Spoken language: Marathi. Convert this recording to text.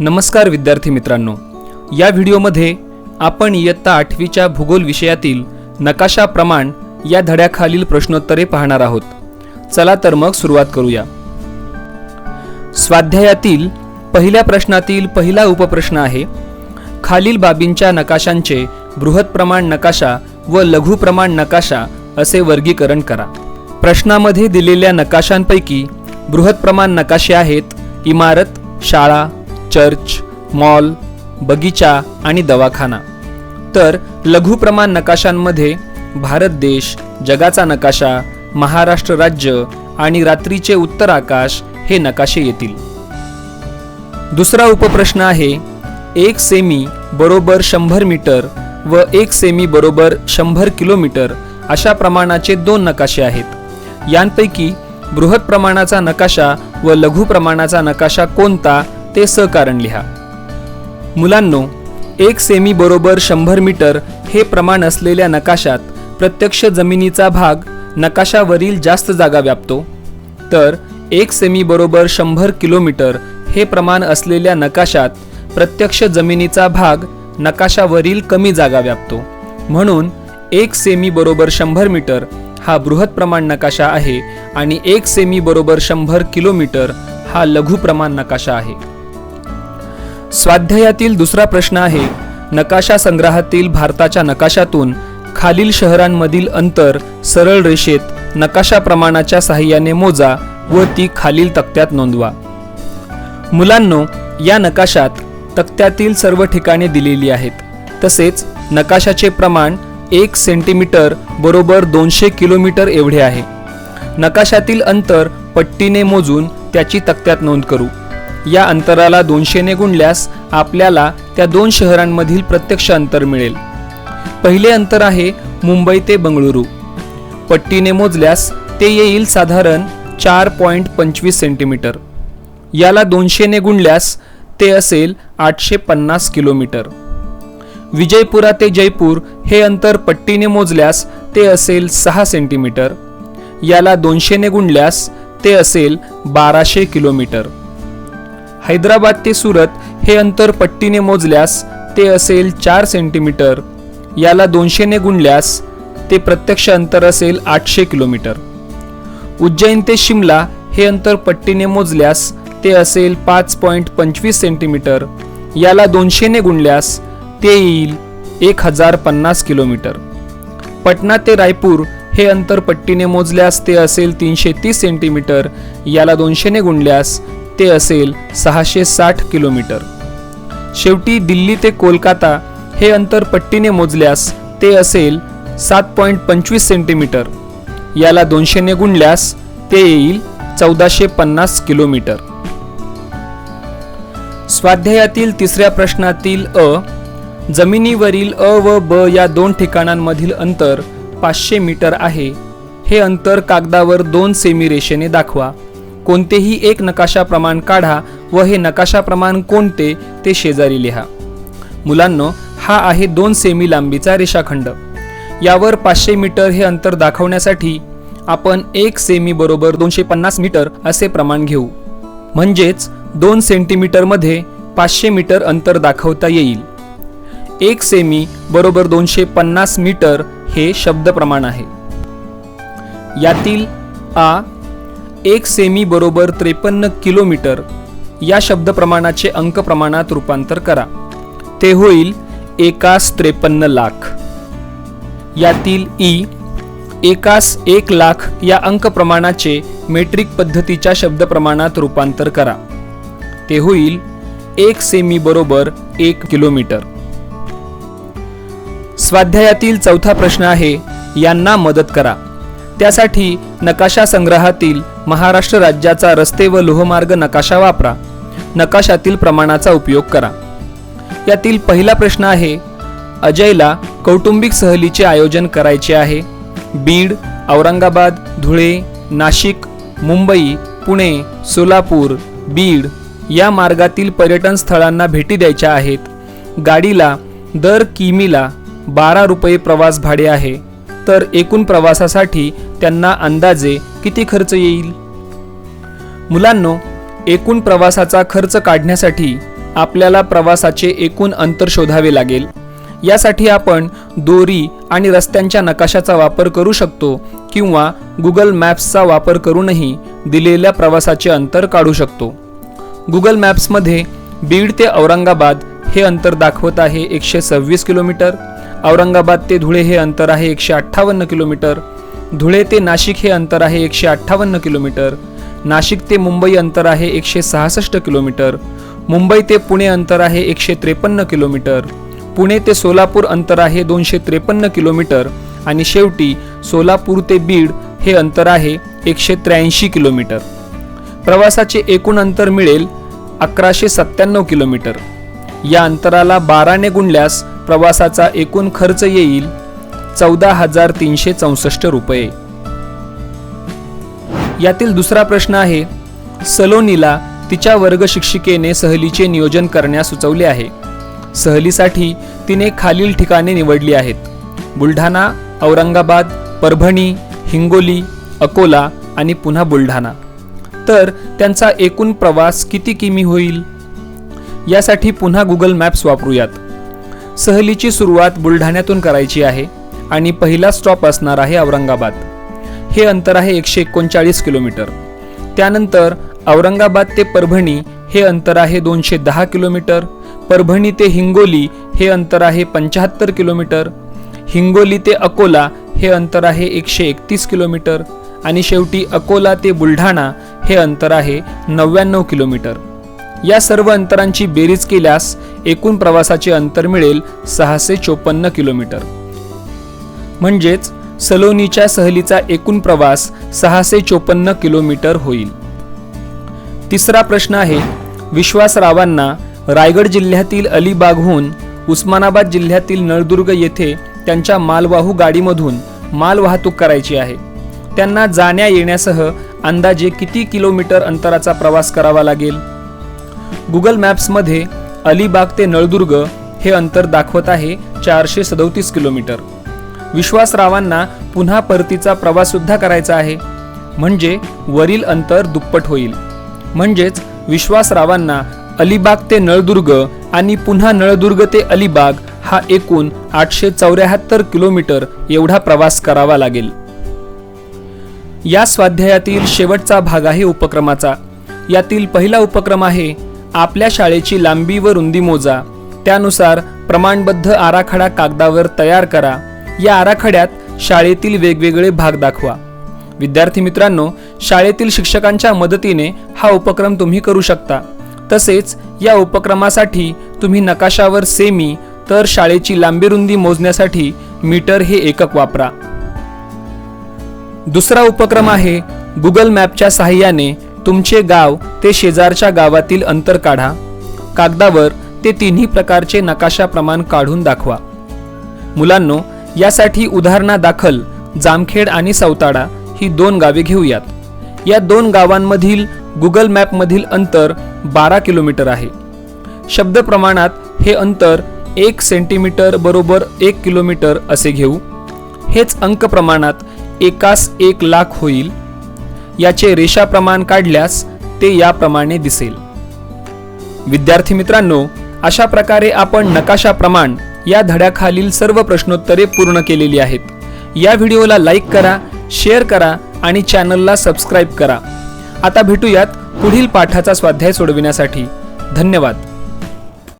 नमस्कार विद्यार्थी मित्रांनो. या व्हिडिओमध्ये आपण इयत्ता आठवीच्या भूगोल विषयातील नकाशा प्रमाण या धड्याखालील प्रश्नोत्तरे पाहणार आहोत. चला तर मग सुरुवात करूया. स्वाध्यायातील पहिल्या प्रश्नातील पहिला उपप्रश्न आहे खालील बाबींच्या नकाशांचे बृहत प्रमाण नकाशा व लघु प्रमाण नकाशा असे वर्गीकरण करा. प्रश्नामध्ये दिलेल्या नकाशांपैकी बृहत प्रमाण नकाशे आहेत इमारत शाळा चर्च मॉल बगीचा आणि दवाखाना. तर लघुप्रमाण नकाशांमध्ये भारत देश जगाचा नकाशा महाराष्ट्र राज्य आणि रात्रीचे उत्तर आकाश हे नकाशे येतील. दुसरा उपप्रश्न आहे एक सेमी बरोबर शंभर मीटर व एक सेमी बरोबर शंभर किलोमीटर अशा प्रमाणाचे दोन नकाशे आहेत. यांपैकी बृहत प्रमाणाचा नकाशा व लघु प्रमाणाचा नकाशा कोणता ते सकारण लिहा. मुलांनो एक सेमी बरोबर शंभर मीटर हे प्रमाण असलेल्या नकाशात प्रत्यक्ष जमिनीचा भाग नकाशावरील जास्त जागा व्यापतो. तर एक सेमी बरोबर शंभर किलोमीटर हे प्रमाण असलेल्या नकाशात प्रत्यक्ष जमिनीचा भाग नकाशावरील कमी जागा व्यापतो. म्हणून एक सेमी बरोबर शंभर मीटर हा बृहत प्रमाण नकाशा आहे आणि एक सेमी बरोबर शंभर किलोमीटर हा लघु प्रमाण नकाशा आहे. स्वाध्यायातील दुसरा प्रश्न आहे नकाशा संग्रहातील भारताच्या नकाशातून खालील शहरांमधील अंतर सरळ रेषेत नकाशा प्रमाणाच्या सहाय्याने मोजा व ती खालील तक्त्यात नोंदवा. मुलांनो या नकाशात तक्त्यातील सर्व ठिकाणे दिलेली आहेत. तसेच नकाशाचे प्रमाण एक सेंटीमीटर बरोबर दोनशे किलोमीटर एवढे आहे. नकाशातील अंतर पट्टीने मोजून त्याची तक्त्यात नोंद करू. या अंतराला दोनशेने गुणल्यास आपल्याला त्या दोन शहरांमधील प्रत्यक्ष अंतर मिळेल. पहिले अंतर आहे मुंबई ते बंगळुरू. पट्टीने मोजल्यास ते येईल साधारण चार पॉईंट पंचवीस सेंटीमीटर. याला दोनशेने गुणल्यास ते असेल आठशे पन्नास किलोमीटर. विजयपुरा ते जयपूर हे अंतर पट्टीने मोजल्यास ते असेल सहा सेंटीमीटर. याला दोनशेने गुणल्यास ते असेल बाराशे किलोमीटर. हैदराबाद ते सुरत हे अंतर पट्टीने मोजल्यास ते असेल चार सेंटीमीटर. याला दोनशेने गुणल्यास ते प्रत्यक्ष अंतर असेल आठशे किलोमीटर. उज्जैन ते शिमला हे अंतर पट्टीने मोजल्यास ते असेल पाच पॉईंट पंचवीस सेंटीमीटर. याला दोनशेने गुणल्यास ते येईल एक हजार पन्नास किलोमीटर. पटना ते रायपूर हे अंतर पट्टीने मोजल्यास ते असेल तीनशे तीस सेंटीमीटर. याला दोनशेने गुणल्यास ते असेल सहाशे साठ किलोमीटर. शेवटी दिल्ली ते कोलकाता हे अंतर पट्टीने मोजल्यास ते असेल सात पॉईंट पंचवीस सेंटीमीटर. याला दोनशेने गुणल्यास ते येईल चौदाशे पन्नास किलोमीटर. स्वाध्यायातील तिसऱ्या प्रश्नातील अ जमिनीवरील अ व ब या दोन ठिकाणांमधील अंतर पाचशे मीटर आहे. हे अंतर कागदावर दोन सेमी रेषेने दाखवा. कोणतेही एक नकाशा प्रमाण काढा व हे नकाशा प्रमाण कोणते ते शेजारी लिहा. मुलांनो हा आहे दोन सेमी लांबीचा रेषाखंड. यावर पाचशे मीटर हे अंतर दाखवण्यासाठी आपण एक सेमी बरोबर दोनशे पन्नास मीटर असे प्रमाण घेऊ. म्हणजेच दोन सेंटीमीटरमध्ये पाचशे मीटर अंतर दाखवता येईल. एक सेमी बरोबर दोनशे पन्नास मीटर हे शब्द प्रमाण आहे. यातील आ एक सेमी बरोबर त्रेपन्न किलोमीटर या शब्द प्रमाणाचे अंक प्रमाणात रूपांतर करा. ते होईल एकास त्रेपन्न लाख. यातील ई एकास एक लाख या अंक प्रमाणाचे मेट्रिक पद्धतीच्या शब्द प्रमाणात रूपांतर करा. ते होईल एक सेमी बरोबर एक किलोमीटर. स्वाध्यायातील चौथा प्रश्न आहे यांना मदत करा. त्यासाठी नकाशा संग्रहातील महाराष्ट्र राज्याचा रस्ते व लोहमार्ग नकाशा वापरा. नकाशातील प्रमाणाचा उपयोग करा. यातील पहिला प्रश्न आहे अजयला कौटुंबिक सहलीचे आयोजन करायचे आहे. बीड औरंगाबाद धुळे नाशिक मुंबई पुणे सोलापूर बीड या मार्गातील पर्यटन स्थळांना भेटी द्यायच्या आहेत. गाडीला दर किमीला बारा रुपये प्रवास भाडे आहे. तर एकूण प्रवासासाठी त्यांना अंदाजे किती खर्च येईल? मुलांनो एकूण प्रवासाचा खर्च काढण्यासाठी आपल्याला प्रवासाचे एकूण अंतर शोधावे लागेल. यासाठी आपण दोरी आणि रस्त्यांच्या नकाशाचा वापर करू शकतो किंवा गुगल मॅप्सचा वापर करूनही दिलेल्या प्रवासाचे अंतर काढू शकतो. गुगल मॅप्समध्ये बीड ते औरंगाबाद हे अंतर दाखवत आहे एकशे सव्वीस किलोमीटर औरंगाबाद ते धुळे हे अंतर आहे एकशे अठ्ठावन्न किलोमीटर धुळे ते नाशिक हे अंतर आहे एकशे अठ्ठावन्न किलोमीटर. नाशिक ते मुंबई अंतर आहे एकशे सहासष्ट किलोमीटर. मुंबई ते पुणे अंतर आहे एकशे त्रेपन्न किलोमीटर. पुणे ते सोलापूर अंतर आहे दोनशे त्रेपन्न किलोमीटर आणि शेवटी सोलापूर ते बीड हे अंतर आहे एकशे त्र्याऐंशी किलोमीटर. प्रवासाचे एकूण अंतर मिळेल अकराशे सत्त्याण्णव किलोमीटर. या अंतराला बाराने गुणल्यास प्रवासाचा एकूण खर्च येईल चौदा हजार तीनशे चौसष्ट रुपये. यातील दुसरा प्रश्न आहे सलोनीला तिच्या वर्ग शिक्षिकेने सहलीचे नियोजन करण्यास सुचवले आहे. सहलीसाठी तिने खालील ठिकाणे निवडली आहेत. बुलढाणा औरंगाबाद परभणी हिंगोली अकोला आणि पुन्हा बुलढाणा. तर त्यांचा एकूण प्रवास किती किमी होईल? यासाठी पुन्हा गुगल मॅप्स वापरूयात. सहलीची सुरुवात बुलढाण्यातून करायची आहे. आणि पहिला स्टॉप असणार आहे औरंगाबाद. हे अंतर आहे एकशे एकोणचाळीस किलोमीटर. त्यानंतर औरंगाबाद ते परभणी हे अंतर आहे दोनशे दहा किलोमीटर. परभणी ते हिंगोली हे अंतर आहे पंच्याहत्तर किलोमीटर. हिंगोली ते अकोला हे अंतर आहे एकशे एकतीस किलोमीटर. आणि शेवटी अकोला ते बुलढाणा हे अंतर आहे नव्याण्णव किलोमीटर. या सर्व अंतरांची बेरीज केल्यास एकूण प्रवासाचे अंतर मिळेल सहाशे चोपन्न किलोमीटर. म्हणजेच सलोनीच्या सहलीचा एकूण प्रवास सहाशे चोपन्न किलोमीटर होईल. तिसरा प्रश्न आहे विश्वासरावांना रायगड जिल्ह्यातील अलिबागहून उस्मानाबाद जिल्ह्यातील नळदुर्ग येथे त्यांच्या मालवाहू गाडीमधून माल वाहतूक करायची आहे. त्यांना जाण्या येण्यासह अंदाजे किती किलोमीटर अंतराचा प्रवास करावा लागेल? गुगल मॅप्समध्ये अलिबाग ते नळदुर्ग हे अंतर दाखवत आहे चारशे सदोतीस किलोमीटर. विश्वासरावांना पुन्हा परतीचा प्रवास सुद्धा करायचा आहे. म्हणजे वरील अंतर दुप्पट होईल. म्हणजेच विश्वासरावांना अलिबाग ते नळदुर्ग आणि पुन्हा नळदुर्ग ते अलिबाग हा एकूण आठशे चौऱ्याहत्तर किलोमीटर एवढा प्रवास करावा लागेल. या स्वाध्यायातील शेवटचा भाग आहे उपक्रमाचा. यातील पहिला उपक्रम आहे आपल्या शाळेची लांबी व रुंदी मोजा. त्यानुसार प्रमाणबद्ध आराखडा कागदावर तयार करा. या आराखड्यात शाळेतील वेगवेगळे भाग दाखवा. विद्यार्थी मित्रांनो शाळेतील शिक्षकांच्या मदतीने हा उपक्रम तुम्ही करू शकता. तसेच या उपक्रमासाठी तुम्ही नकाशावर सेमी तर शाळेची लांबी रुंदी मोजण्यासाठी मीटर हे एकक वापरा. दुसरा उपक्रम आहे गुगल मॅपच्या साहाय्याने तुमचे गाव ते शेजारच्या गावातील अंतर काढा. कागदावर ते तिन्ही प्रकारचे नकाशा प्रमाण काढून दाखवा. मुलांनो यासाठी उदाहरणादाखल जामखेड आणि सौताडा ही दोन गावे घेऊयात. या दोन गावांमधील गुगल मॅपमधील अंतर बारा किलोमीटर आहे. शब्द प्रमाणात हे अंतर एक सेंटीमीटर बरोबर एक किलोमीटर असे घेऊ. हेच अंक प्रमाणात एकास एक लाख होईल. याचे रेषा प्रमाण काढल्यास ते याप्रमाणे दिसेल. विद्यार्थी मित्रांनो अशा प्रकारे आपण नकाशा प्रमाण या धड्याखालील सर्व प्रश्नोत्तरे पूर्ण केलेली आहेत. या व्हिडिओला लाईक करा शेअर करा आणि चॅनलला सबस्क्राईब करा. आता भेटूयात पुढील पाठाचा स्वाध्याय सोडविण्यासाठी. धन्यवाद.